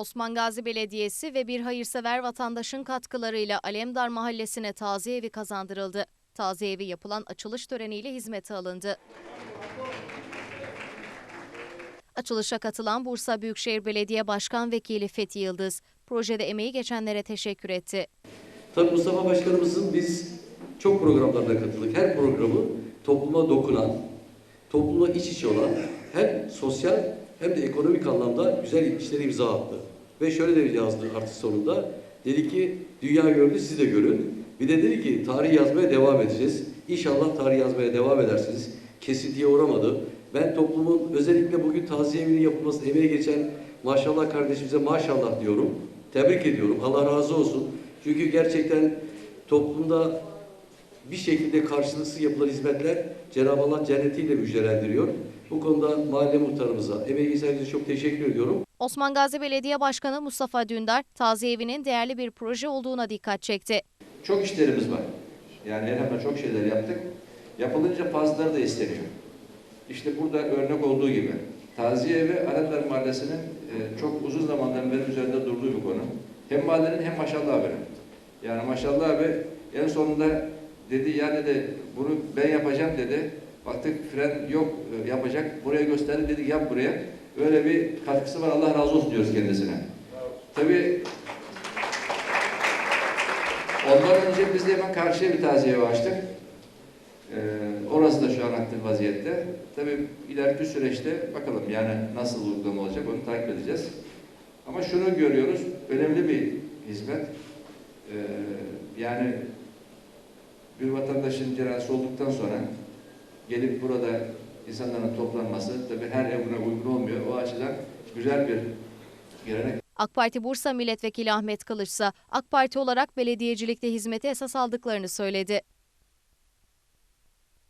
Osman Gazi Belediyesi ve bir hayırsever vatandaşın katkılarıyla Alemdar Mahallesi'ne taziye evi kazandırıldı. Taziye evi yapılan açılış töreniyle hizmete alındı. Açılışa katılan Bursa Büyükşehir Belediye Başkan Vekili Fethi Yıldız, projede emeği geçenlere teşekkür etti. Tabii Mustafa Başkanımızın biz çok programlarına katıldık. Her programı topluma dokunan, toplumla iç içe olan hem sosyal hem de ekonomik anlamda güzel işleri imza attı. Ve şöyle de yazdı artık sonunda. Dedi ki dünya gördü siz de görün. Bir de dedi ki tarih yazmaya devam edeceğiz. İnşallah tarih yazmaya devam edersiniz. Kesintiye uğramadı. Ben toplumun özellikle bugün taziye evinin yapılmasına emeği geçen maşallah kardeşimize maşallah diyorum. Tebrik ediyorum. Allah razı olsun. Çünkü gerçekten toplumda bir şekilde karşılıksız yapılan hizmetler Cenab-ı Allah cennetiyle müjdelendiriyor. Bu konuda mahalle muhtarımıza, emeği herkese çok teşekkür ediyorum. Osman Gazi Belediye Başkanı Mustafa Dündar, taziye evinin değerli bir proje olduğuna dikkat çekti. Çok işlerimiz var. Yani elhamdülillah çok şeyler yaptık. Yapılınca fazlaları da isteniyor. İşte burada örnek olduğu gibi. Taziye evi Alemdar Mahallesi'nin e, çok uzun zamandan beri üzerinde durduğu bir konu. Hem mahallenin hem maşallah abinin. Yani maşallah abi en sonunda dedi yani de bunu ben yapacağım dedi. Baktık fren yok e, yapacak. Buraya gösterdi dedik yap buraya. Böyle bir katkısı var. Allah razı olsun diyoruz kendisine. Tabii Ondan önce biz de hemen karşıya bir taziye açtık. Ee, orası da şu an aktif vaziyette. Tabii ileriki süreçte bakalım yani nasıl uygulama olacak onu takip edeceğiz. Ama şunu görüyoruz, önemli bir hizmet. Ee, yani bir vatandaşın cenazesi olduktan sonra gelip burada insanların toplanması tabii her ev buna uygun olmuyor. O açıdan güzel bir gelenek. AK Parti Bursa Milletvekili Ahmet Kılıç ise AK Parti olarak belediyecilikte hizmete esas aldıklarını söyledi.